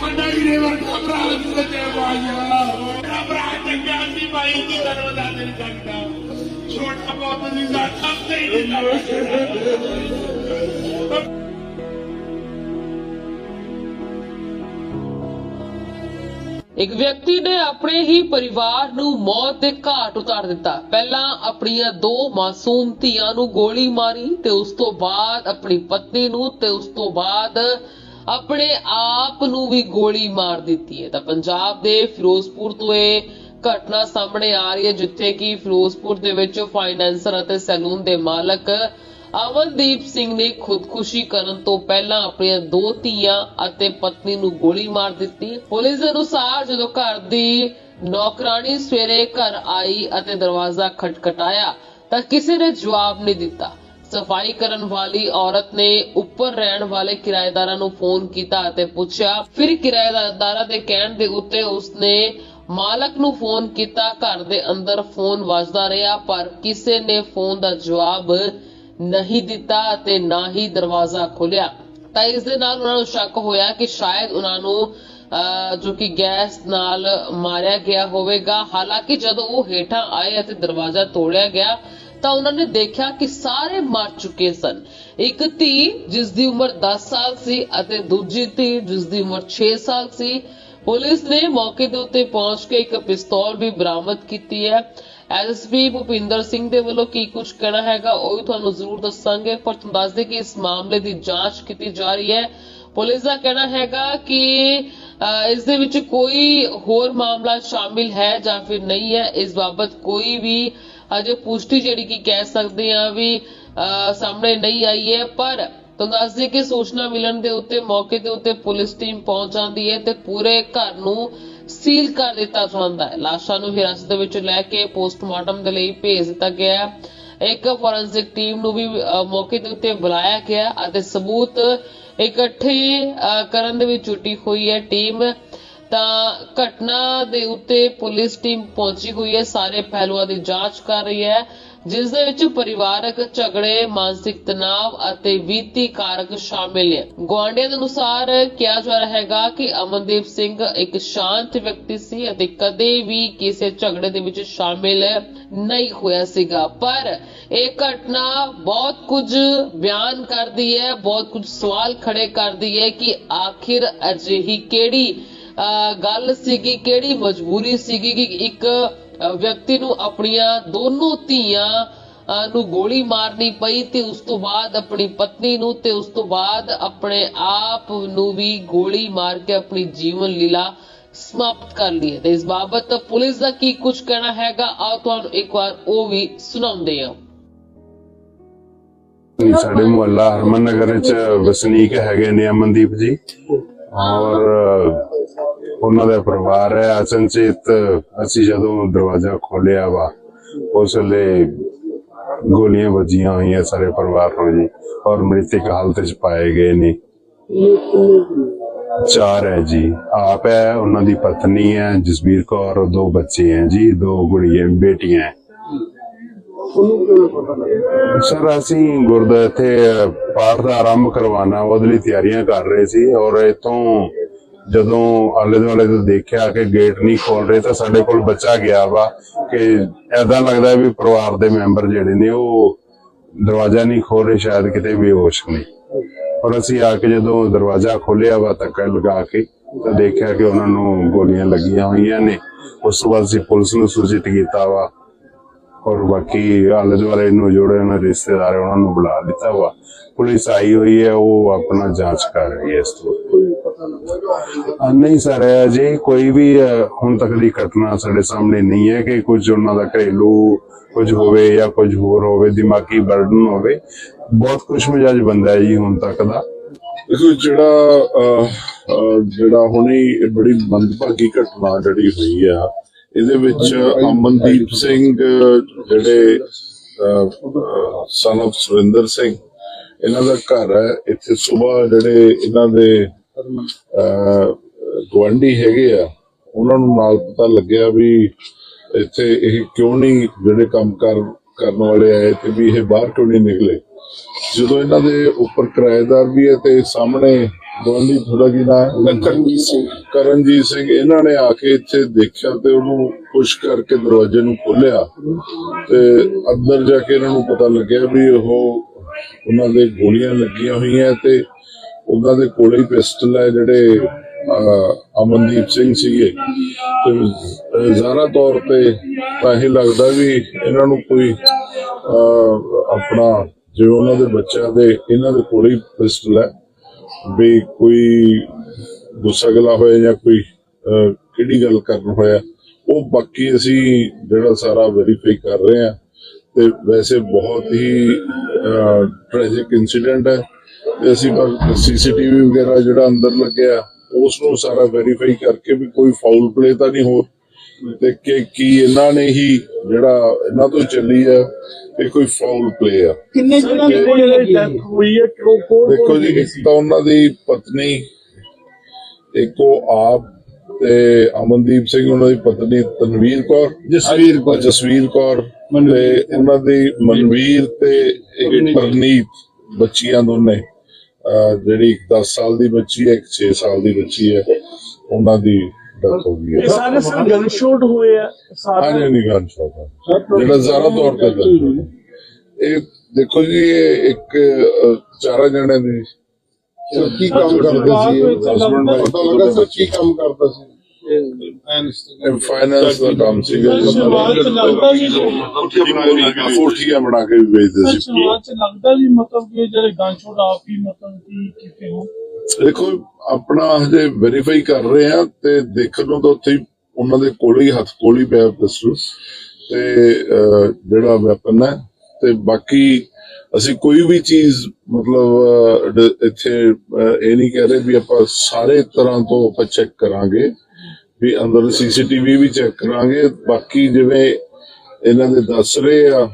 ਸਾਡਾ ਹੀ ਨਹੀਂ ਵਰਗਾ ਭਰਾ ਸੀ ਬੱਚੇ ਬਾਜਾ ਮੇਰਾ ਭਰਾ ਚੰਗਾ ਸੀ ਭਾਈ ਕੀ ਕਰੋ ਦਾ ਨਹੀਂ ਸਕਦਾ ਛੋਟਾ ਬਹੁਤ ਨਹੀਂ ਸਾਡਾ ਤੇ ਹੀ ਨਹੀਂ। ਇੱਕ ਵਿਅਕਤੀ ਨੇ ਆਪਣੇ ਹੀ ਪਰਿਵਾਰ ਨੂੰ ਮੌਤ ਦੇ ਘਾਟ ਉਤਾਰ ਦਿੱਤਾ। ਪਹਿਲਾਂ ਆਪਣੀਆਂ ਦੋ ਮਾਸੂਮ ਧੀਆਂ ਨੂੰ ਗੋਲੀ ਮਾਰੀ ਤੇ ਉਸ ਤੋਂ ਬਾਅਦ ਆਪਣੀ ਪਤਨੀ ਨੂੰ ਤੇ ਉਸ ਤੋਂ ਬਾਅਦ ਆਪਣੇ ਆਪ ਨੂੰ ਵੀ ਗੋਲੀ ਮਾਰ ਦਿੱਤੀ ਹੈ। ਤਾਂ ਪੰਜਾਬ ਦੇ ਫਿਰੋਜ਼ਪੁਰ ਤੋਂ ਇਹ ਘਟਨਾ ਸਾਹਮਣੇ ਆ ਰਹੀ ਹੈ, ਜਿੱਥੇ ਕਿ ਫਿਰੋਜ਼ਪੁਰ ਦੇ ਵਿੱਚ ਫਾਈਨੈਂਸਰ ਅਤੇ ਸੈਲੂਨ ਦੇ ਮਾਲਕ ਅਮਨਦੀਪ ਸਿੰਘ ਨੇ ਖੁਦਕੁਸ਼ੀ ਕਰਨ ਤੋਂ ਪਹਿਲਾਂ ਆਪਣੀਆਂ ਦੋ ਧੀਆਂ ਅਤੇ ਪਤਨੀ ਨੂੰ ਗੋਲੀ ਮਾਰ ਦਿੱਤੀ। ਪੁਲਿਸ ਦੇ ਅਨੁਸਾਰ ਜਦੋਂ ਘਰ ਦੀ ਨੌਕਰਾਨੀ ਸਵੇਰੇ ਘਰ ਆਈ ਅਤੇ ਦਰਵਾਜ਼ਾ ਖਟਖਟਾਇਆ ਤਾਂ ਕਿਸੇ ਨੇ ਜਵਾਬ ਨਹੀਂ ਦਿੱਤਾ। ਸਫ਼ਾਈ ਕਰਨ ਵਾਲੀ ਔਰਤ ਨੇ ਉੱਪਰ ਰਹਿਣ ਵਾਲੇ ਕਿਰਾਏਦਾਰਾਂ ਨੂੰ ਫੋਨ ਕੀਤਾ ਅਤੇ ਪੁੱਛਿਆ, ਫਿਰ ਕਿਰਾਏਦਾਰਾਂ ਦੇ ਕਹਿਣ ਦੇ ਉੱਤੇ ਉਸਨੇ ਮਾਲਕ ਨੂੰ ਫੋਨ ਕੀਤਾ, ਘਰ ਦੇ ਅੰਦਰ ਫੋਨ ਵੱਜਦਾ ਰਿਹਾ, ਪਰ ਕਿਸੇ ਨੇ ਫੋਨ ਦਾ ਜਵਾਬ ਨਹੀਂ ਦਿੱਤਾ ਅਤੇ ਨਾ ਹੀ ਦਰਵਾਜ਼ਾ ਖੋਲਿਆ। ਤਾਂ ਇਸ ਦੇ ਨਾਲ ਉਹਨਾਂ ਨੂੰ ਸ਼ੱਕ ਹੋਇਆ ਕਿ ਸ਼ਾਇਦ ਉਹਨਾਂ ਨੂੰ ਜੋ ਕਿ ਗੈਸ ਨਾਲ ਮਾਰਿਆ ਗਿਆ ਹੋਵੇਗਾ। ਹਾਲਾਂਕਿ ਜਦੋਂ ਉਹ ਹੇਠਾਂ ਆਏ ਅਤੇ ਦਰਵਾਜ਼ਾ ਤੋੜਿਆ ਗਿਆ, ਤਾਂ ਉਹਨਾਂ ਨੇ ਦੇਖਿਆ ਕਿ ਸਾਰੇ ਮਰ ਚੁੱਕੇ ਸਨ। ਇੱਕ ਧੀ ਜਿਸ ਦੀ ਉਮਰ 10 ਸਾਲ ਸੀ ਅਤੇ ਦੂਜੀ ਧੀ ਜਿਸ ਦੀ ਉਮਰ 6 ਸਾਲ ਸੀ। ਪੁਲਿਸ ਨੇ ਮੌਕੇ ਦੇ ਉੱਤੇ ਪਹੁੰਚ ਕੇ ਇੱਕ ਪਿਸਤੌਲ ਵੀ ਬਰਾਮਦ ਕੀਤੀ ਹੈ। ਐਸਪੀ ਭੁਪਿੰਦਰ ਸਿੰਘ ਦੇ ਵੱਲੋਂ ਕੀ ਕੁਝ ਕਹਿਣਾ ਹੈਗਾ ਉਹ ਵੀ ਤੁਹਾਨੂੰ ਜ਼ਰੂਰ ਦੱਸਾਂਗੇ ਪਰ ਤੁਹਾਨੂੰ ਦੱਸ ਦੇ ਕਿ ਇਸ ਮਾਮਲੇ ਦੀ ਜਾਂਚ ਕੀਤੀ ਜਾ ਰਹੀ ਹੈ। ਪੁਲਿਸ ਦਾ ਕਹਿਣਾ ਹੈਗਾ ਕਿ ਇਸ ਦੇ ਵਿੱਚ ਕੋਈ ਹੋਰ ਮਾਮਲਾ ਸ਼ਾਮਿਲ ਹੈ ਜਾਂ ਫਿਰ ਨਹੀਂ ਹੈ ਇਸ ਬਾਬਤ ਕੋਈ ਵੀ ਅਜੇ ਪੁਸ਼ਟੀ ਜਿਹੜੀ ਕਿ ਕਹਿ ਸਕਦੇ ਆ ਵੀ ਅਹ, ਸਾਹਮਣੇ ਨਹੀਂ ਆਈ ਹੈ ਪਰ ਤੁਹਾਨੂੰ ਦੱਸ ਦਈਏ ਕਿ ਸੂਚਨਾ ਮਿਲਣ ਦੇ ਉੱਤੇ ਮੌਕੇ ਦੇ ਉੱਤੇ ਪੁਲਿਸ ਟੀਮ ਪਹੁੰਚ ਜਾਂਦੀ ਹੈ ਤੇ ਪੂਰੇ ਘਰ ਨੂੰ ਸੀਲ ਕਰ ਦਿੱਤਾ ਜਾਂਦਾ ਹੈ ਲਾਸ਼ਾਂ ਨੂੰ ਹਿਰਾਸਤ ਵਿੱਚ ਲੈ ਕੇ ਪੋਸਟਮਾਰਟਮ ਦੇ ਲਈ ਭੇਜ ਦਿੱਤਾ ਗਿਆ ਹੈ। ਇੱਕ ਫੋਰੈਂਸਿਕ ਟੀਮ ਨੂੰ ਵੀ ਮੌਕੇ ਦੇ ਉੱਤੇ ਬੁਲਾਇਆ ਗਿਆ ਅਤੇ ਸਬੂਤ ਇਕੱਠੇ ਕਰਨ ਦੇ ਵਿੱਚ ਜੁਟੀ ਹੋਈ ਹੈ। ਟੀਮ ਤਾਂ ਘਟਨਾ ਦੇ ਉੱਤੇ ਪੁਲਿਸ ਟੀਮ ਪਹੁੰਚੀ ਹੋਈ ਹੈ। ਸਾਰੇ ਪਹਿਲੂਆਂ ਦੀ ਜਾਂਚ ਕਰ ਰਹੀ ਹੈ। ਜਿਸ ਦੇ ਵਿੱਚ ਪਰਿਵਾਰਕ ਝਗੜੇ, ਮਾਨਸਿਕ ਤਣਾਅ ਅਤੇ ਵਿੱਤੀ ਕਾਰਕ ਸ਼ਾਮਿਲ ਹੈ। ਗੁਆਂਢੀਆਂ ਦੇ ਅਨੁਸਾਰ ਕਿਹਾ ਜਾ ਰਿਹਾ ਹੈਗਾ ਕਿ ਅਮਨਦੀਪ ਸਿੰਘ ਇੱਕ ਸ਼ਾਂਤ ਵਿਅਕਤੀ ਸੀ ਅਤੇ ਕਦੇ ਵੀ ਕਿਸੇ ਝਗੜੇ ਦੇ ਵਿੱਚ ਸ਼ਾਮਿਲ ਨਹੀਂ ਹੋਇਆ ਸੀਗਾ। ਪਰ ਇਹ ਘਟਨਾ ਬਹੁਤ ਕੁਝ ਬਿਆਨ ਕਰਦੀ ਹੈ, ਬਹੁਤ ਕੁਝ ਸਵਾਲ ਖੜੇ ਕਰਦੀ ਹੈ ਕਿ ਆਖਿਰ ਅਜਿਹੀ ਕਿਹੜੀ ਗੱਲ ਸੀਗੀ, ਕਿਹੜੀ ਮਜਬੂਰੀ ਸੀਗੀ ਕਿ ਇੱਕ ਵਿਅਕਤੀ ਨੂੰ ਆਪਣੀਆਂ ਦੋਨੋਂ ਧੀਆਂ ਨੂੰ ਗੋਲੀ ਮਾਰਨੀ ਪਈ ਤੇ ਉਸ ਤੋਂ ਬਾਅਦ ਆਪਣੀ ਪਤਨੀ ਨੂੰ ਤੇ ਉਸ ਤੋਂ ਬਾਅਦ ਆਪਣੇ ਆਪ ਨੂੰ ਵੀ ਗੋਲੀ ਮਾਰ ਕੇ ਆਪਣੀ ਜੀਵਨ ਲੀਲਾ ਸਮਾਪਤ ਕਰ ਲਈ ਤੇ ਇਸ ਬਾਬਤ ਪੁਲਿਸ ਦਾ ਕੀ ਕੁਝ ਕਹਿਣਾ ਹੈਗਾ, ਆਓ ਤੁਹਾਨੂੰ ਇੱਕ ਵਾਰ ਉਹ ਵੀ ਸੁਣਾਉਂਦੇ ਹਾਂ। ਸਾਡੇ ਮੁਹੱਲਾ ਹਰਮਨ ਨਗਰ ਵਿੱਚ ਵਸਨੀਕ ਹੈਗੇ ਨੇ ਅਮਨਦੀਪ ਜੀ। ਔਰ ਉਹਨਾਂ ਦਾ ਪਰਿਵਾਰ ਹੈ। ਅਚਨਚੇਤ ਅਸੀਂ ਜਦੋਂ ਦਰਵਾਜ਼ਾ ਖੋਲਿਆ ਵਾ, ਉਸ ਵੇਲੇ ਗੋਲੀਆਂ ਵੱਜੀਆਂ ਹੋਈਆਂ ਸਾਰੇ ਪਰਿਵਾਰ ਨੂੰ ਜੀ ਔਰ ਮ੍ਰਿਤਕ ਹਾਲਤ ਵਿੱਚ ਪਾਏ ਗਏ ਨੇ। ਚਾਰ ਹੈ ਜੀ। ਆਪ ਹੈ, ਉਹਨਾਂ ਦੀ ਪਤਨੀ ਹੈ, ਜਸਬੀਰ ਕੌਰ ਔਰ ਦੋ ਬੱਚੇ ਹੈ ਜੀ, ਦੋ ਗੁੜੀਆਂ, ਬੇਟੀਆਂ ਹੈ ਸਰ, ਅਸੀਂ ਗੁਰਦੁਆਰੇ ਇੱਥੇ ਪਾਠ ਦਾ ਆਰੰਭ ਕਰਵਾਉਣਾ, ਉਹਦੇ ਲਈ ਤਿਆਰੀਆਂ ਕਰ ਰਹੇ ਸੀ ਔਰ ਇਤੋਂ ਜਦੋਂ ਆਲੇ ਦੁਆਲੇ ਤੋਂ ਦੇਖਿਆ ਕਿ ਗੇਟ ਨਹੀਂ ਖੋਲ ਰਹੇ, ਤਾਂ ਸਾਡੇ ਕੋਲ ਬੱਚਾ ਗਿਆ ਵਾ ਕਿ ਐਦਾਂ ਲੱਗਦਾ ਵੀ ਪਰਿਵਾਰ ਦੇ ਮੈਂਬਰ ਜਿਹੜੇ ਨੇ, ਉਹ ਦਰਵਾਜ਼ਾ ਨਹੀਂ ਖੋਲ ਰਹੇ, ਸ਼ਾਇਦ ਕਿਤੇ ਬੇਹੋਸ਼ ਨੇ। ਔਰ ਅਸੀਂ ਆ ਕੇ ਜਦੋਂ ਦਰਵਾਜ਼ਾ ਖੋਲਿਆ ਵਾ, ਧੱਕਾ ਲਗਾ ਕੇ, ਤਾਂ ਦੇਖਿਆ ਕਿ ਉਹਨਾਂ ਨੂੰ ਗੋਲੀਆਂ ਲੱਗੀਆਂ ਹੋਈਆਂ ਨੇ। ਉਸ ਤੋਂ ਬਾਅਦ ਅਸੀਂ ਪੁਲਿਸ ਨੂੰ ਸੂਚਿਤ ਕੀਤਾ ਵਾ ਔਰ ਬਾਕੀ ਆਲੇ ਦੁਆਲੇ ਨੂੰ ਜੋੜੇ ਉਹਨਾਂ ਰਿਸ਼ਤੇਦਾਰ ਉਹਨਾਂ ਨੂੰ ਬੁਲਾ ਦਿੱਤਾ ਵਾ। ਪੁਲਿਸ ਆਈ ਹੋਈ ਹੈ ਉਹ ਆਪਣਾ ਜਾਂਚ ਕਰ ਰਹੀ ਹੈ ਇਸ ਤੋਂ। ਨਹੀਂ ਸਰ ਅਜੇ ਕੋਈ ਵੀ ਹੁਣ ਤੱਕ ਦੀ ਘਟਨਾ ਸਾਡੇ ਸਾਹਮਣੇ ਨਹੀਂ ਹੈ ਕਿ ਕੁਝ ਉਹਨਾਂ ਦਾ ਘਰੇਲੂ ਕੁਝ ਹੋਵੇ ਜਾਂ ਕੁਝ ਹੋਰ ਹੋਵੇ ਦਿਮਾਗੀ ਬਰਡਨ ਹੋਵੇ। ਬਹੁਤ ਖੁਸ਼ ਮਜਾਜ ਬੰਦਾ ਹੈ ਜੀ ਹੁਣ ਤੱਕ ਦਾ। ਦੇਖੋ ਜਿਹੜਾ ਅਹ, ਜਿਹੜਾ ਹੁਣੇ ਬੜੀ ਮੰਦਭਾਗੀ ਘਟਨਾ ਜਿਹੜੀ ਹੋਈ ਆ ਇਹਦੇ ਵਿੱਚ ਅਮਨਦੀਪ ਸਿੰਘ ਜਿਹੜੇ ਸਨ of ਸੁਰਿੰਦਰ ਸਿੰਘ ਇਹਨਾਂ ਦਾ ਘਰ ਹੈ ਇੱਥੇ ਸਵੇਰ ਜਿਹੜੇ ਇਹਨਾਂ ਦੇ ਅਹ, ਗੁਆਂਢੀ ਹੈਗੇ ਆ ਉਹਨਾਂ ਨੂੰ ਨਾਲ ਪਤਾ ਲੱਗਿਆ ਵੀ ਇੱਥੇ ਇਹ ਕਿਉਂ ਨਹੀਂ ਜਿਹੜੇ ਕੰਮ ਕਰ ਕਰਨ ਵਾਲੇ ਆਏ ਤੇ ਵੀ ਇਹ ਬਾਹਰ ਕਿਉਂ ਨਹੀਂ ਨਿਕਲੇ। ਜਦੋਂ ਇਹਨਾਂ ਦੇ ਉੱਪਰ ਕਿਰਾਏਦਾਰ ਵੀ ਹੈ ਤੇ ਸਾਹਮਣੇ ਗਵਾਂਢੀ ਥੋੜਾ ਕੀ ਨਾ ਕਰਨਜੀਤ ਸਿੰਘ। ਕਰਨਜੀਤ ਸਿੰਘ ਇਹਨਾਂ ਨੇ ਆ ਕੇ ਇੱਥੇ ਦੇਖਿਆ ਤੇ ਉਹਨੂੰ ਪੁਸ਼ ਕਰਕੇ ਦਰਵਾਜ਼ੇ ਨੂੰ ਖੋਲ੍ਹਿਆ ਤੇ ਅੰਦਰ ਜਾ ਕੇ ਇਹਨਾਂ ਨੂੰ ਪਤਾ ਲੱਗਿਆ ਵੀ ਉਹ ਉਹਨਾਂ ਦੇ ਗੋਲੀਆਂ ਲੱਗੀਆਂ ਹੋਈਆਂ ਤੇ ਉਹਨਾਂ ਦੇ ਕੋਲੇ ਹੀ ਪਿਸਟਲ ਹੈ ਜਿਹੜੇ ਅਮਨਦੀਪ ਸਿੰਘ ਸੀਗੇ। ਤੇ ਜ਼ਾਹਰਾ ਤੌਰ ਤੇ ਤਾਂ ਇਹ ਲੱਗਦਾ ਵੀ ਇਹਨਾਂ ਨੂੰ ਕੋਈ ਆਪਣਾ ਜਿਵੇਂ ਉਹਨਾਂ ਦੇ ਬੱਚਿਆਂ ਦੇ ਇਹਨਾਂ ਦੇ ਕੋਲੇ ਹੀ ਪਿਸਟਲ ਹੈ। ਵੀ ਕੋਈ ਗੁੱਸਾ ਗਲਾ ਹੋਇਆ ਜਾਂ ਕੋਈ ਕਿਹੜੀ ਗੱਲ ਕਰਨ ਹੋਇਆ, ਉਹ ਬਾਕੀ ਅਸੀਂ ਜਿਹੜਾ ਸਾਰਾ ਵੈਰੀਫਾਈ ਕਰ ਰਹੇ ਆ ਤੇ ਵੈਸੇ ਬਹੁਤ ਹੀ ਟ੍ਰੈਜਿਕ ਇਨਸੀਡੈਂਟ ਹੈ। ਤੇ ਅਸੀਂ ਸੀਸੀਟੀਵੀ ਵਗੈਰਾ ਜਿਹੜਾ ਅੰਦਰ ਲੱਗਿਆ, ਉਸ ਨੂੰ ਸਾਰਾ ਵੈਰੀਫਾਈ ਕਰਕੇ ਵੀ ਕੋਈ ਫਾਉਲ ਪਲੇ ਤਾਂ ਨਹੀਂ ਹੋਰ ਤੇ ਕਿ ਕੀ ਇਹਨਾਂ ਨੇ ਹੀ ਜਿਹੜਾ ਇਹਨਾਂ ਤੋਂ ਚੱਲੀ ਹੈ ਇਹ ਕੋਈ ਫਾਉਲ ਪਲੇ ਆ। ਕਿੰਨੇ ਜਣਾਂ ਦੀ ਗੋਲੀ ਲੱਗੀ? ਹੈ ਹੋਈ ਹੈ? ਕਿ ਉਹ ਕੌਣ ਦੇਖੋ ਜੀ ਇੱਕ ਤਾਂ ਉਹਨਾਂ ਦੀ ਪਤਨੀ ਇੱਕ ਆਪ ਤੇ ਅਮਨਦੀਪ ਸਿੰਘ ਉਹਨਾਂ ਦੀ ਪਤਨੀ ਤਨਵੀਰ ਕੌਰ ਜਸਵੀਰ ਕੌਰ। ਜਸਵੀਰ ਕੌਰ ਤੇ ਉਹਨਾਂ ਦੀ ਮਨਵੀਰ ਤੇ ਇੱਕ ਪਰਨੀਤ। ਬੱਚੀਆਂ ਦੋਨੇ। ਅਹ ਜਿਹੜੀ ਇੱਕ 10 ਸਾਲ ਦੀ ਬੱਚੀ ਹੈ ਇੱਕ 6 ਸਾਲ ਦੀ ਬੱਚੀ ਹੈ ਉਹਨਾਂ ਦੀ ਡੈਥ ਹੋ ਗਈ ਇਹ ਹੈ ਸਾਰੇ ਸਰ ਗਨ ਸ਼ਾਟ ਹੋਏ ਆ ਸਾਰੇ ਹਾਂਜੀ ਨਹੀਂ ਗੱਲ ਸ਼ੌਕ ਜਿਹੜਾ ਜ਼ਾਰਾ ਤੌਰ ਤੇ ਗੱਲ ਇਹ ਦੇਖੋ ਜੀ ਇਹ ਇੱਕ ਅਹ, ਚਾਰਾਂ ਜਣੇ ਦੀ ਕੀ ਕੰਮ ਕਰਦੇ ਸੀ? husband wife ਪਤਾ ਲੱਗਾ ਸਰ ਕੀ ਕੰਮ ਕਰਦਾ ਸੀ? ਫਾਈਨੈਂਸ ਦਾ ਕੰਮ ਸੀਗਾ। ਸਰ, ਸ਼ੁਰੂਆਤ ਚ ਲੱਗਦਾ ਵੀ ਕੋਠੀਆਂ ਬਣਾ ਕੇ ਵੀ ਵੇਚਦੇ ਸੀ। ਸ਼ੁਰੂਆਤ ਚ ਲੱਗਦਾ ਵੀ ਮਤਲਬ ਕਿ ਜਿਹੜੇ ਗਨ ਸ਼ਾਟ ਆਪ ਹੀ ਮਤਲਬ ਕਿ ਕਿਤੇ ਹੋ ਦੇਖੋ ਆਪਣਾ ਹਜੇ ਵੈਰੀਫਾਈ ਕਰ ਰਹੇ ਆ ਤੇ ਦੇਖਣ ਨੂੰ ਤਾਂ ਉੱਥੇ ਹੀ ਉਹਨਾਂ ਦੇ ਕੋਲ ਹੀ ਹੱਥ ਕੋਲ ਹੀ ਪਿਆ ਪਿਸਟਲ ਤੇ ਅਹ, ਜਿਹੜਾ ਵੈਪਨ ਹੈ ਤੇ ਬਾਕੀ ਅਸੀਂ ਕੋਈ ਵੀ ਚੀਜ਼ ਮਤਲਬ ਅਹ, ਇੱਥੇ ਇਹ ਨਹੀਂ ਕਹਿ ਰਹੇ ਵੀ ਆਪਾਂ ਸਾਰੇ ਤਰ੍ਹਾਂ ਤੋਂ ਆਪਾਂ ਚੈੱਕ ਕਰਾਂਗੇ ਵੀ ਅੰਦਰ ਸੀਸੀਟੀਵੀ ਵੀ ਚੈੱਕ ਕਰਾਂਗੇ। ਬਾਕੀ ਜਿਵੇਂ ਇਹਨਾਂ ਦੇ ਦੱਸ ਰਹੇ ਆ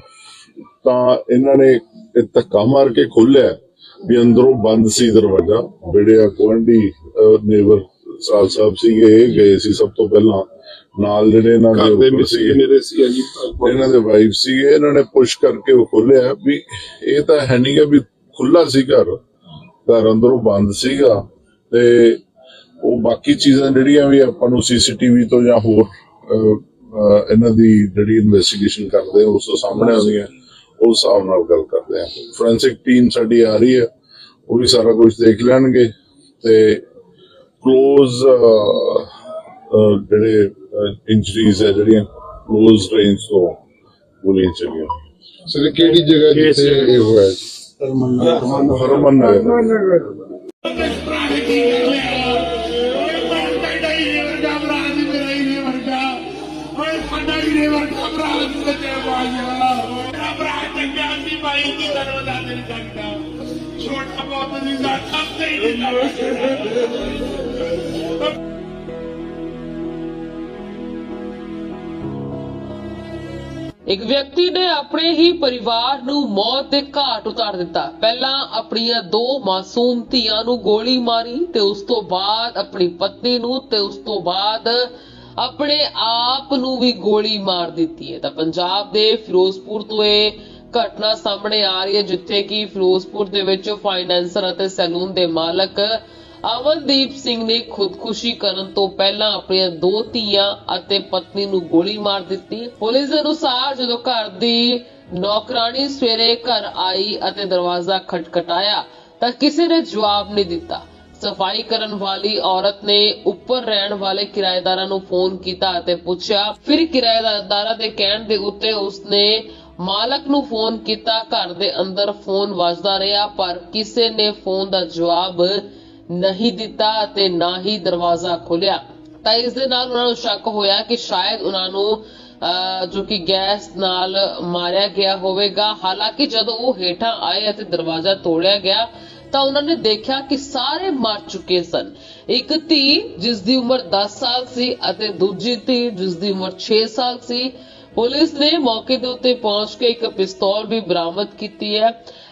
ਤਾਂ ਇਹਨਾਂ ਨੇ ਧੱਕਾ ਮਾਰ ਕੇ ਖੋਲਿਆ ਵੀ ਅੰਦਰੋਂ ਬੰਦ ਸੀ ਦਰਵਾਜ਼ਾ ਜਿਹੜੇ ਆ ਗੁਆਂਢੀ ਨੇਬਰ ਸਾਲ ਸਾਹਿਬ ਸੀਗੇ ਇਹ ਗਏ ਸੀ ਸਭ ਤੋਂ ਪਹਿਲਾਂ। ਨਾਲ ਜਿਹੜੇ ਇਹਨਾਂ ਦੇ ਮੇਰੇ ਸੀ ਜੀ? ਇਹਨਾਂ ਦੇ ਵਾਈਫ ਸੀਗੇ ਇਹਨਾਂ ਨੇ ਪੁਸ਼ ਕਰਕੇ ਉਹ ਖੋਲਿਆ ਵੀ ਇਹ ਤਾਂ ਹੈ ਨਹੀਂ ਗਾ ਵੀ ਖੁੱਲਾ ਸੀ ਘਰ ਘਰ ਅੰਦਰੋਂ ਬੰਦ ਸੀਗਾ। ਤੇ ਉਹ ਬਾਕੀ ਚੀਜ਼ਾਂ ਜਿਹੜੀਆਂ ਵੀ ਆਪਾਂ ਨੂੰ ਸੀਸੀਟੀਵੀ ਤੋਂ ਜਾਂ ਹੋਰ ਇਹਨਾਂ ਦੀ ਜਿਹੜੀ ਇਨਵੈਸਟੀਗੇਸ਼ਨ ਕਰਦੇ ਉਸ ਤੋਂ ਸਾਹਮਣੇ ਆਉਂਦੀਆਂ। ਉਸ ਹਿਸਾਬ ਨਾਲ ਗੱਲ ਕਰਦੇ ਆ ਫੋਰੈਂਸਿਕ ਟੀਮ ਸਾਡੀ ਆ ਰਹੀ ਹੈ ਉਹ ਵੀ ਸਾਰਾ ਕੁਝ ਦੇਖ ਲੈਣਗੇ ਤੇ ਕਲੋਜ਼ ਜਿਹੜੇ ਇੰਜਰੀਜ਼ ਹੈ ਜਿਹੜੀਆਂ ਕਲੋਜ਼ ਰੇਂਜ ਤੋਂ ਗੋਲੀਆਂ ਚੱਲੀਆਂ। ਸਰ ਕਿਹੜੀ ਜਗ੍ਹਾ ਜਿੱਥੇ ਇਹ ਹੋਇਆ ਜੀ ਹਰਮਨ ਨਗਰ ਚੰਗਾ ਸੀ ਭਾਈ ਕੀ ਕਰੋ ਦਾ ਦਿਲ ਕਰਦਾ ਛੋਟਾ ਬਹੁਤ ਇੱਕ ਵਿਅਕਤੀ ਨੇ ਆਪਣੇ ਹੀ ਪਰਿਵਾਰ ਨੂੰ ਮੌਤ ਦੇ ਘਾਟ ਉਤਾਰ ਦਿੱਤਾ। ਪਹਿਲਾਂ ਆਪਣੀਆਂ ਦੋ ਮਾਸੂਮ ਧੀਆਂ ਨੂੰ ਗੋਲੀ ਮਾਰੀ ਤੇ ਉਸ ਤੋਂ ਬਾਅਦ ਆਪਣੀ ਪਤਨੀ ਨੂੰ ਤੇ ਉਸ ਤੋਂ ਬਾਅਦ ਆਪਣੇ ਆਪ ਨੂੰ ਵੀ ਗੋਲੀ ਮਾਰ ਦਿੱਤੀ ਹੈ। ਤਾਂ ਪੰਜਾਬ ਦੇ ਫਿਰੋਜ਼ਪੁਰ ਤੋਂ ਇਹ ਘਟਨਾ ਸਾਹਮਣੇ ਆ ਰਹੀ ਹੈ, ਜਿੱਥੇ ਕਿ ਫਿਰੋਜ਼ਪੁਰ ਦੇ ਵਿੱਚ ਫਾਈਨੈਂਸਰ ਅਤੇ ਸੈਲੂਨ ਦੇ ਮਾਲਕ ਅਮਨਦੀਪ ਸਿੰਘ ਨੇ ਖੁਦਕੁਸ਼ੀ ਕਰਨ ਤੋਂ ਪਹਿਲਾਂ ਆਪਣੀਆਂ ਦੋ ਧੀਆਂ ਅਤੇ ਪਤਨੀ ਨੂੰ ਗੋਲੀ ਮਾਰ ਦਿੱਤੀ। ਪੁਲਿਸ ਦੇ ਅਨੁਸਾਰ ਜਦੋਂ ਘਰ ਦੀ ਨੌਕਰਾਨੀ ਸਵੇਰੇ ਘਰ ਆਈ ਅਤੇ ਦਰਵਾਜ਼ਾ ਖਟਖਟਾਇਆ ਤਾਂ ਕਿਸੇ ਨੇ ਜਵਾਬ ਨਹੀਂ ਦਿੱਤਾ। ਸਫ਼ਾਈ ਕਰਨ ਵਾਲੀ ਔਰਤ ਨੇ ਉੱਪਰ ਰਹਿਣ ਵਾਲੇ ਕਿਰਾਏਦਾਰਾਂ ਨੂੰ ਫੋਨ ਕੀਤਾ ਅਤੇ ਪੁੱਛਿਆ, ਫਿਰ ਕਿਰਾਏਦਾਰਾਂ ਦੇ ਕਹਿਣ ਦੇ ਉੱਤੇ ਉਸਨੇ ਮਾਲਕ ਨੂੰ ਫੋਨ ਕੀਤਾ, ਘਰ ਦੇ ਅੰਦਰ ਫੋਨ ਵੱਜਦਾ ਰਿਹਾ, ਪਰ ਕਿਸੇ ਨੇ ਫੋਨ ਦਾ ਜਵਾਬ ਨਹੀਂ ਦਿੱਤਾ ਅਤੇ ਨਾ ਹੀ ਦਰਵਾਜ਼ਾ ਖੋਲਿਆ ਤਾਂ ਇਸ ਦੇ ਨਾਲ ਉਹਨਾਂ ਨੂੰ ਸ਼ੱਕ ਹੋਇਆ ਕਿ ਸ਼ਾਇਦ ਉਹਨਾਂ ਨੂੰ ਜੋ ਕਿ ਗੈਸ ਨਾਲ ਮਾਰਿਆ ਗਿਆ ਹੋਵੇਗਾ। ਹਾਲਾਂਕਿ ਜਦੋਂ ਉਹ ਹੇਠਾਂ ਆਏ ਅਤੇ ਦਰਵਾਜ਼ਾ ਤੋੜਿਆ ਗਿਆ, ਤਾਂ ਉਹਨਾਂ ਨੇ ਦੇਖਿਆ ਕਿ ਸਾਰੇ ਮਰ ਚੁੱਕੇ ਸਨ। ਇੱਕ ਧੀ ਜਿਸ ਦੀ ਉਮਰ 10 ਸਾਲ ਸੀ ਅਤੇ ਦੂਜੀ ਧੀ ਜਿਸ ਦੀ ਉਮਰ 6 ਸਾਲ ਸੀ ਪੁਲਿਸ ਨੇ ਮੌਕੇ ਦੇ ਉੱਤੇ ਪਹੁੰਚ ਕੇ ਇੱਕ ਪਿਸਤੌਲ ਵੀ ਬਰਾਮਦ ਕੀਤੀ ਹੈ।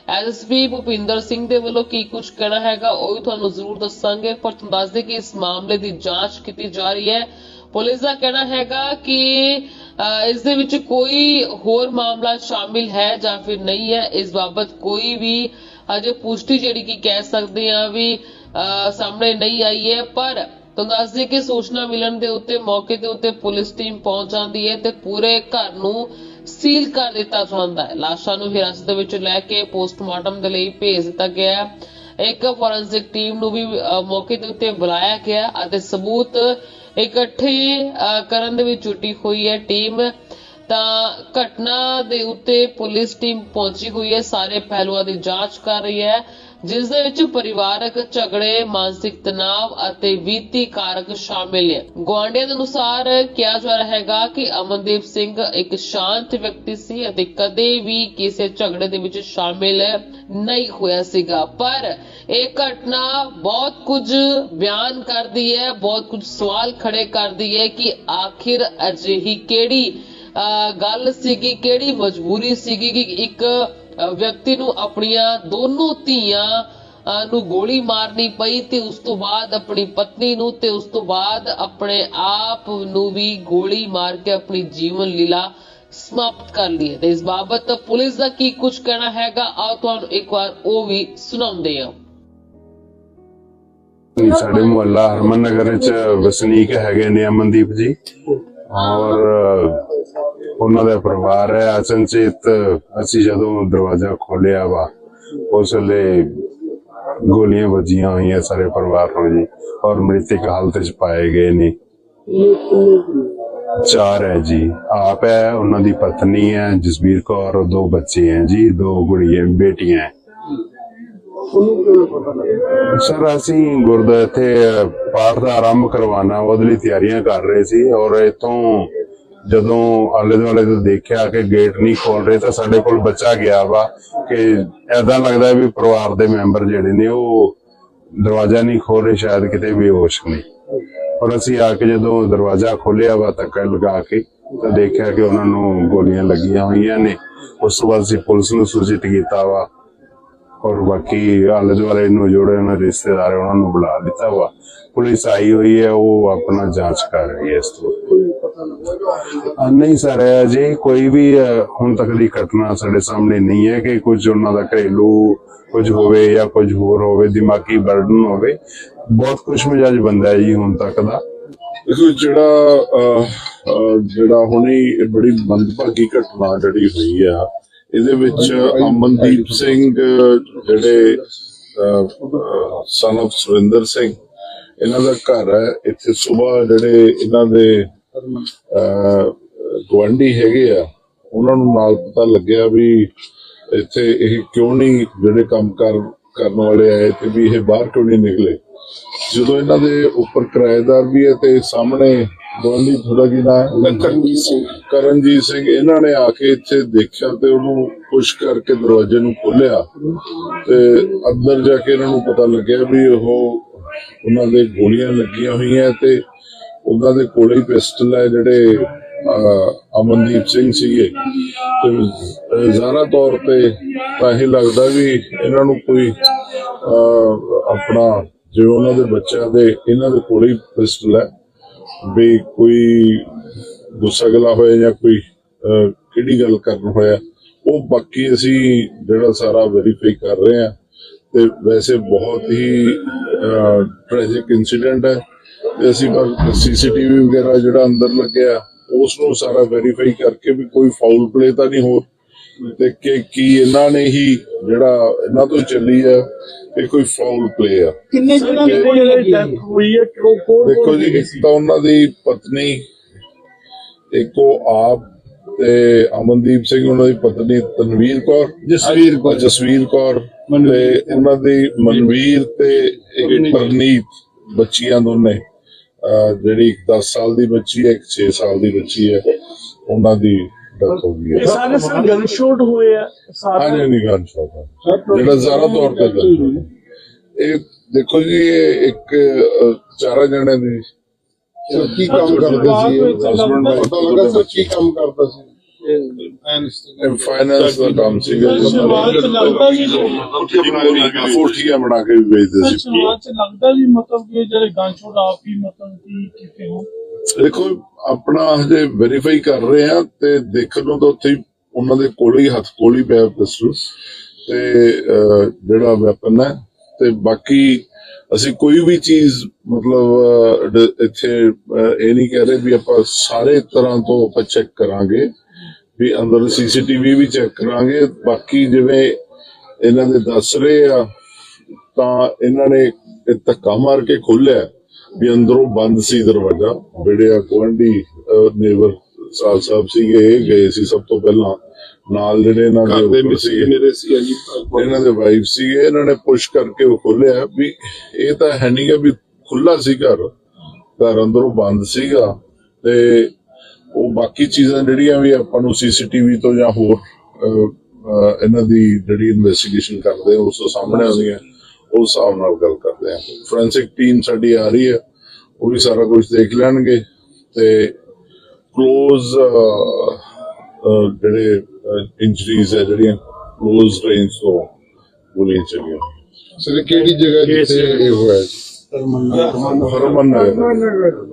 ਐਸਐਸਪੀ ਭੁਪਿੰਦਰ ਸਿੰਘ ਦੇ ਵੱਲੋਂ ਕੀ ਕੁਝ ਕਹਿਣਾ ਹੈਗਾ ਉਹ ਵੀ ਤੁਹਾਨੂੰ ਜ਼ਰੂਰ ਦੱਸਾਂਗੇ ਪਰ ਤੁਹਾਨੂੰ ਦੱਸ ਦੇ ਕਿ ਇਸ ਮਾਮਲੇ ਦੀ ਜਾਂਚ ਕੀਤੀ ਜਾ ਰਹੀ ਹੈ। ਪੁਲਿਸ ਦਾ ਕਹਿਣਾ ਹੈਗਾ ਕਿ ਅ, ਇਸ ਦੇ ਵਿੱਚ ਕੋਈ ਹੋਰ ਮਾਮਲਾ ਸ਼ਾਮਿਲ ਹੈ ਜਾਂ ਫਿਰ ਨਹੀਂ ਹੈ ਇਸ ਬਾਬਤ ਕੋਈ ਵੀ ਅਜੇ ਪੁਸ਼ਟੀ ਜਿਹੜੀ ਕਿ ਕਹਿ ਸਕਦੇ ਆ ਵੀ ਅ, ਸਾਹਮਣੇ ਨਹੀਂ ਆਈ ਹੈ ਪਰ ਤੁਹਾਨੂੰ ਦੱਸ ਕਿ ਸੂਚਨਾ ਮਿਲਣ ਦੇ ਉੱਤੇ, ਮੌਕੇ ਦੇ ਉੱਤੇ ਪੁਲਿਸ ਟੀਮ ਪਹੁੰਚ ਜਾਂਦੀ ਹੈ ਤੇ ਪੂਰੇ ਘਰ ਨੂੰ ਸੀਲ ਕਰ ਦਿੱਤਾ ਜਾਂਦਾ ਹੈ। ਲਾਸ਼ਾਂ ਨੂੰ ਹਿਰਾਸਤ ਵਿੱਚ ਲੈ ਕੇ ਪੋਸਟਮਾਰਟਮ ਦੇ ਲਈ ਭੇਜ ਦਿੱਤਾ ਗਿਆ ਹੈ। ਇੱਕ ਫੋਰੈਂਸਿਕ ਟੀਮ ਨੂੰ ਵੀ ਮੌਕੇ ਦੇ ਉੱਤੇ ਬੁਲਾਇਆ ਗਿਆ ਅਤੇ ਸਬੂਤ ਇਕੱਠੇ ਕਰਨ ਦੇ ਵਿੱਚ ਜੁਟੀ ਹੋਈ ਹੈ ਟੀਮ। ਤਾਂ ਘਟਨਾ ਦੇ ਉੱਤੇ ਪੁਲਿਸ ਟੀਮ ਪਹੁੰਚੀ ਹੋਈ ਹੈ, ਸਾਰੇ ਪਹਿਲੂਆਂ ਦੀ ਜਾਂਚ ਕਰ ਰਹੀ ਹੈ। ਜਿਸ ਦੇ ਵਿੱਚ ਪਰਿਵਾਰਕ ਝਗੜੇ, ਮਾਨਸਿਕ ਤਣਾਅ ਅਤੇ ਵਿੱਤੀ ਕਾਰਕ ਸ਼ਾਮਿਲ ਹੈ ਗੁਆਂਢੀਆਂ ਦੇ ਅਨੁਸਾਰ ਕਿਹਾ ਜਾ ਰਿਹਾ ਹੈਗਾ ਕਿ ਅਮਨਦੀਪ ਸਿੰਘ ਇੱਕ ਸ਼ਾਂਤ ਵਿਅਕਤੀ ਸੀ ਅਤੇ ਕਦੇ ਵੀ ਕਿਸੇ ਝਗੜੇ ਦੇ ਵਿੱਚ ਸ਼ਾਮਿਲ ਨਹੀਂ ਹੋਇਆ ਸੀਗਾ। ਪਰ ਇਹ ਘਟਨਾ ਬਹੁਤ ਕੁਝ ਬਿਆਨ ਕਰਦੀ ਹੈ, ਬਹੁਤ ਕੁਝ ਸਵਾਲ ਖੜੇ ਕਰਦੀ ਹੈ ਕਿ ਆਖਿਰ ਅਜਿਹੀ ਕਿਹੜੀ ਗੱਲ ਸੀਗੀ, ਕਿਹੜੀ ਮਜਬੂਰੀ ਸੀਗੀ ਕਿ ਇੱਕ ਵਿਅਕਤੀ ਨੂੰ ਆਪਣੀਆਂ ਦੋਨੋਂ ਧੀਆਂ ਨੂੰ ਗੋਲੀ ਮਾਰਨੀ ਪਈ ਤੇ ਉਸ ਤੋਂ ਬਾਅਦ ਆਪਣੀ ਪਤਨੀ ਨੂੰ ਤੇ ਉਸ ਤੋਂ ਬਾਅਦ ਆਪਣੇ ਆਪ ਨੂੰ ਵੀ ਗੋਲੀ ਮਾਰ ਕੇ ਆਪਣੀ ਜੀਵਨ ਲੀਲਾ ਸਮਾਪਤ ਕਰ ਲਈ ਹੈ। ਤੇ ਇਸ ਬਾਬਤ ਪੁਲਿਸ ਦਾ ਕੀ ਕੁਝ ਕਹਿਣਾ ਹੈਗਾ, ਆਓ ਤੁਹਾਨੂੰ ਇੱਕ ਵਾਰ ਉਹ ਵੀ ਸੁਣਾਉਂਦੇ ਹਾਂ। ਸਾਡੇ ਮੁਹੱਲਾ ਹਰਮਨ ਨਗਰ ਵਿੱਚ ਵਸਨੀਕ ਹੈਗੇ ਨੇ ਅਮਨਦੀਪ ਜੀ। ਔਰ ਉਹਨਾਂ ਦਾ ਪਰਿਵਾਰ ਹੈ। ਅਚਨਚੇਤ ਅਸੀਂ ਜਦੋਂ ਦਰਵਾਜ਼ਾ ਖੋਲਿਆ ਵਾ, ਉਸ ਵੇਲੇ ਗੋਲੀਆਂ ਵੱਜੀਆਂ ਹੋਈਆਂ ਸਾਰੇ ਪਰਿਵਾਰ ਨੂੰ ਜੀ, ਔਰ ਮ੍ਰਿਤਕ ਹਾਲਤ ਵਿੱਚ ਪਾਏ ਗਏ ਨੇ। ਚਾਰ ਹੈ ਜੀ। ਆਪ ਹੈ, ਉਹਨਾਂ ਦੀ ਪਤਨੀ ਹੈ, ਜਸਬੀਰ ਕੌਰ ਔਰ ਦੋ ਬੱਚੇ ਹੈ ਜੀ, ਦੋ ਗੁੜੀਆਂ ਬੇਟੀਆਂ ਹੈ। ਸਰ, ਅਸੀਂ ਗੁਰਦਾ ਇੱਥੇ ਪਾਠ ਦਾ ਆਰੰਭ ਕਰਵਾਉਣਾ, ਉਹਦੇ ਲਈ ਤਿਆਰੀਆਂ ਕਰ ਰਹੇ ਸੀ ਔਰ ਇਤੋਂ ਜਦੋਂ ਆਲੇ ਦੁਆਲੇ ਤੋਂ ਦੇਖਿਆ ਕਿ ਗੇਟ ਨਹੀਂ ਖੋਲ ਰਹੇ, ਤਾਂ ਸਾਡੇ ਕੋਲ ਬੱਚਾ ਗਿਆ ਵਾ ਕਿ ਐਦਾਂ ਲੱਗਦਾ ਵੀ ਪਰਿਵਾਰ ਦੇ ਮੈਂਬਰ ਜਿਹੜੇ ਨੇ, ਉਹ ਦਰਵਾਜ਼ਾ ਨਹੀਂ ਖੋਲ ਰਹੇ, ਸ਼ਾਇਦ ਕਿਤੇ ਬੇਹੋਸ਼ ਨੇ। ਔਰ ਅਸੀਂ ਆ ਕੇ ਜਦੋਂ ਦਰਵਾਜ਼ਾ ਖੋਲਿਆ ਵਾ ਧੱਕਾ ਲਗਾ ਕੇ, ਤਾਂ ਦੇਖਿਆ ਕਿ ਉਹਨਾਂ ਨੂੰ ਗੋਲੀਆਂ ਲੱਗੀਆਂ ਹੋਈਆਂ ਨੇ। ਉਸ ਤੋਂ ਬਾਅਦ ਅਸੀਂ ਪੁਲਿਸ ਨੂੰ ਸੂਚਿਤ ਕੀਤਾ ਵਾ ਔਰ ਬਾਕੀ ਆਲੇ ਦੁਆਲੇ ਨੂੰ ਜੋੜੇ ਉਹਨਾਂ ਰਿਸ਼ਤੇਦਾਰ ਉਹਨਾਂ ਨੂੰ ਬੁਲਾ ਦਿੱਤਾ ਵਾ। ਪੁਲਿਸ ਆਈ ਹੋਈ ਹੈ ਉਹ ਆਪਣਾ ਜਾਂਚ ਕਰ ਰਹੀ ਹੈ ਇਸ ਤੋਂ। ਨਹੀਂ ਸਰ ਅਜੇ ਕੋਈ ਵੀ ਹੁਣ ਤੱਕ ਦੀ ਘਟਨਾ ਸਾਡੇ ਸਾਹਮਣੇ ਨਹੀਂ ਹੈ ਕਿ ਕੁਝ ਉਹਨਾਂ ਦਾ ਘਰੇਲੂ ਕੁਝ ਹੋਵੇ ਜਾਂ ਕੁਝ ਹੋਰ ਹੋਵੇ ਦਿਮਾਗੀ ਬਰਡਨ ਹੋਵੇ। ਬਹੁਤ ਖੁਸ਼ ਮਿਜਾਜ ਬੰਦਾ ਹੈ ਜੀ ਹੁਣ ਤੱਕ ਦਾ। ਦੇਖੋ ਜਿਹੜਾ ਅਹ, ਜਿਹੜਾ ਹੁਣੇ ਬੜੀ ਮੰਦਭਾਗੀ ਘਟਨਾ ਜਿਹੜੀ ਹੋਈ ਆ ਇਹਦੇ ਵਿੱਚ ਅਮਨਦੀਪ ਸਿੰਘ ਜਿਹੜੇ ਸਨ of ਸੁਰਿੰਦਰ ਸਿੰਘ ਇਹਨਾਂ ਦਾ ਘਰ ਹੈ। ਇੱਥੇ ਸਵੇਰ ਜਿਹੜੇ ਇਹਨਾਂ ਦੇ ਅਹ, ਗੁਆਂਢੀ ਹੈਗੇ ਆ ਉਹਨਾਂ ਨੂੰ ਨਾਲ ਪਤਾ ਲੱਗਿਆ ਵੀ ਇੱਥੇ ਇਹ ਕਿਉਂ ਨਹੀਂ ਜਿਹੜੇ ਕੰਮ ਕਰ ਕਰਨ ਵਾਲੇ ਆਏ ਤੇ ਵੀ ਇਹ ਬਾਹਰ ਕਿਉਂ ਨਹੀਂ ਨਿਕਲੇ। ਜਦੋਂ ਇਹਨਾਂ ਦੇ ਉੱਪਰ ਕਿਰਾਏਦਾਰ ਵੀ ਹੈ ਤੇ ਸਾਹਮਣੇ ਗਵਾਂਢੀ ਥੋੜਾ ਕੀ ਨਾ ਕਰਨਜੀਤ ਸਿੰਘ। ਕਰਨਜੀਤ ਸਿੰਘ ਇਹਨਾਂ ਨੇ ਆ ਕੇ ਇੱਥੇ ਦੇਖਿਆ ਤੇ ਉਹਨੂੰ ਪੁਸ਼ ਕਰਕੇ ਦਰਵਾਜ਼ੇ ਨੂੰ ਖੋਲ੍ਹਿਆ ਤੇ ਅੰਦਰ ਜਾ ਕੇ ਇਹਨਾਂ ਨੂੰ ਪਤਾ ਲੱਗਿਆ ਵੀ ਉਹ ਉਹਨਾਂ ਦੇ ਗੋਲੀਆਂ ਲੱਗੀਆਂ ਹੋਈਆਂ ਤੇ ਉਹਨਾਂ ਦੇ ਕੋਲੇ ਹੀ ਪਿਸਟਲ ਹੈ ਜਿਹੜੇ ਅਮਨਦੀਪ ਸਿੰਘ ਸੀਗੇ। ਤੇ ਜ਼ਾਰਾ ਤੌਰ ਤੇ ਤਾਂ ਇਹ ਲੱਗਦਾ ਵੀ ਇਹਨਾਂ ਨੂੰ ਕੋਈ ਆਪਣਾ ਜਿਵੇਂ ਉਹਨਾਂ ਦੇ ਬੱਚਿਆਂ ਦੇ ਇਹਨਾਂ ਦੇ ਕੋਲੇ ਹੀ ਪਿਸਟਲ ਹੈ। ਵੀ ਕੋਈ ਗੁੱਸਾ ਗਲਾ ਹੋਇਆ ਜਾਂ ਕੋਈ ਕਿਹੜੀ ਗੱਲ ਕਰਨ ਹੋਇਆ, ਉਹ ਬਾਕੀ ਅਸੀਂ ਜਿਹੜਾ ਸਾਰਾ ਵੈਰੀਫਾਈ ਕਰ ਰਹੇ ਹਾਂ। ਤੇ ਵੈਸੇ ਬਹੁਤ ਹੀ ਟ੍ਰੈਜਿਕ ਇਨਸੀਡੈਂਟ ਹੈ। ਤੇ ਅਸੀਂ ਸੀਸੀਟੀਵੀ ਵਗੈਰਾ ਜਿਹੜਾ ਅੰਦਰ ਲੱਗਿਆ, ਉਸ ਨੂੰ ਸਾਰਾ ਵੈਰੀਫਾਈ ਕਰਕੇ ਵੀ ਕੋਈ ਫਾਉਲ ਪਲੇ ਤਾਂ ਨਹੀਂ ਹੋ ਤੇ ਕਿ ਕੀ ਇਹਨਾਂ ਨੇ ਹੀ ਜਿਹੜਾ ਇਹਨਾਂ ਤੋਂ ਚੱਲੀ ਹੈ ਇਹ ਕੋਈ ਫਾਉਲ ਪਲੇ ਆ। ਕਿੰਨੇ ਜਣਾਂ ਦੀ ਕੋਈ ਡੈਥ ਹੋਈ ਹੈ? ਕਿਉਂ ਕੋਲ ਦੇਖੋ ਜੀ ਇੱਕ ਤਾਂ ਉਹਨਾਂ ਦੀ ਪਤਨੀ ਇੱਕੋ ਆਪ ਤੇ ਅਮਨਦੀਪ ਸਿੰਘ ਉਹਨਾਂ ਦੀ ਪਤਨੀ ਤਨਵੀਰ ਕੌਰ ਜਸਵੀਰ ਕੌਰ। ਜਸਵੀਰ ਕੌਰ ਤੇ ਉਹਨਾਂ ਦੀ ਮਨਵੀਰ ਤੇ ਇੱਕ ਪਰਨੀਤ ਬੱਚੀਆਂ ਦੋਨੇ। ਜਿਹੜੀ ਇੱਕ 10 ਸਾਲ ਦੀ ਬੱਚੀ ਹੈ ਇੱਕ 6 ਸਾਲ ਦੀ ਬੱਚੀ ਹੈ ਉਹਨਾਂ ਦੀ ਹੋ ਗਈ ਇਹ ਸਾਰੇ ਸਰ ਗਨ ਸ਼ਾਟ ਹੋਏ ਆ ਸਾਰੇ। ਹਾਂਜੀ ਨਹੀਂ ਗੱਲ ਸ਼ੌਕ ਜਿਹੜਾ ਜ਼ਾਰਾ ਤੌਰ ਤੇ ਗੱਲ ਹੈ। ਇਹ ਦੇਖੋ ਜੀ ਇਹ ਇੱਕ ਅਹ, ਚਾਰਾਂ ਜਣਿਆਂ ਦੀ ਸਰ ਕੀ ਕੰਮ ਕਰਦੇ ਸੀ? ਇਹ? wife ਪਤਾ ਲੱਗਾ ਸਰ ਕੀ ਕੰਮ ਕਰਦਾ ਸੀ? ਫਾਈਨੈਂਸ ਦਾ ਕੰਮ ਸੀਗਾ ਸਰ, ਸ਼ੁਰੂਆਤ ਚ ਲੱਗਦਾ ਵੀ ਕੋਠੀਆਂ ਬਣਾ ਕੇ ਵੀ ਵੇਚਦੇ ਸੀ। ਸ਼ੁਰੂਆਤ ਚ ਲੱਗਦਾ ਵੀ ਮਤਲਬ ਕਿ ਜਿਹੜੇ ਗਨ ਸ਼ਾਟ ਆਪ ਹੀ ਮਤਲਬ ਕਿ ਕੀਤੇ ਹੋ ਦੇਖੋ, ਆਪਣਾ ਹਜੇ ਵੈਰੀਫਾਈ ਕਰ ਰਹੇ ਆ ਤੇ ਦੇਖਣ ਨੂੰ ਤਾਂ ਉੱਥੇ ਉਹਨਾਂ ਦੇ ਕੋਲ ਹੀ ਹੱਥ ਕੋਲ ਹੀ ਪਿਆ ਪਿਸਟਲ। ਤੇ ਜਿਹੜਾ ਵੈਪਨ ਹੈ, ਤੇ ਬਾਕੀ ਅਸੀਂ ਕੋਈ ਵੀ ਚੀਜ਼ ਮਤਲਬ ਇੱਥੇ ਇਹ ਨਹੀਂ ਕਹਿ ਰਹੇ ਵੀ ਆਪਾਂ ਸਾਰੇ ਤਰ੍ਹਾਂ ਤੋਂ ਆਪਾਂ ਚੈੱਕ ਕਰਾਂਗੇ, ਵੀ ਅੰਦਰ ਸੀਸੀਟੀਵੀ ਵੀ ਚੈੱਕ ਕਰਾਂਗੇ। ਬਾਕੀ ਜਿਵੇਂ ਇਹਨਾਂ ਦੇ ਦੱਸ ਰਹੇ ਆ, ਤਾਂ ਇਹਨਾਂ ਨੇ ਧੱਕਾ ਮਾਰ ਕੇ ਖੋਲਿਆ ਵੀ ਅੰਦਰੋਂ ਬੰਦ ਸੀ ਦਰਵਾਜ਼ਾ ਜਿਹੜੇ ਆ ਗੁਆਂਢੀ ਨੇਬਰ ਸਾਲ ਸਾਹਿਬ ਸੀਗੇ ਇਹ ਗਏ ਸੀ ਸਭ ਤੋਂ ਪਹਿਲਾਂ। ਨਾਲ ਜਿਹੜੇ ਇਹਨਾਂ ਦੇ ਉੱਪਰ ਸੀਗੇ ਮੇਰੇ ਸੀ ਜੀ? ਇਹਨਾਂ ਦੇ ਵਾਈਫ ਸੀਗੇ ਇਹਨਾਂ ਨੇ ਪੁਸ਼ ਕਰਕੇ ਉਹ ਖੋਲਿਆ ਵੀ ਇਹ ਤਾਂ ਹੈ ਨਹੀਂ ਵੀ ਖੁੱਲਾ ਸੀ ਘਰ। ਘਰ ਅੰਦਰੋਂ ਬੰਦ ਸੀਗਾ ਤੇ ਉਹ ਬਾਕੀ ਚੀਜ਼ਾਂ ਜਿਹੜੀਆਂ ਵੀ ਆਪਾਂ ਨੂੰ ਸੀਸੀਟੀਵੀ ਤੋਂ ਜਾਂ ਹੋਰ ਇਹਨਾਂ ਦੀ ਜਿਹੜੀ ਇਨਵੈਸਟੀਗੇਸ਼ਨ ਕਰਦੇ ਉਸ ਤੋਂ ਸਾਹਮਣੇ ਆਉਂਦੀਆਂ ਉਸ ਹਿਸਾਬ ਨਾਲ ਗੱਲ ਕਰਦੇ ਆ। ਫੋਰੈਂਸਿਕ ਟੀਮ ਸਾਡੀ ਆ ਰਹੀ ਹੈ ਉਹ ਵੀ ਸਾਰਾ ਕੁਝ ਦੇਖ ਲੈਣਗੇ ਤੇ ਕਲੋਜ਼ ਜਿਹੜੇ ਇੰਜਰੀਜ਼ ਹੈ ਜਿਹੜੀਆਂ ਕਲੋਜ਼ ਰੇਂਜ ਤੋਂ ਗੋਲੀਆਂ ਚੱਲੀਆਂ। ਸਰ ਕਿਹੜੀ ਜਗ੍ਹਾ ਜਿੱਥੇ ਇਹ ਹੋਇਆ ਜੀ। ਹਰਮਨ ਨਗਰ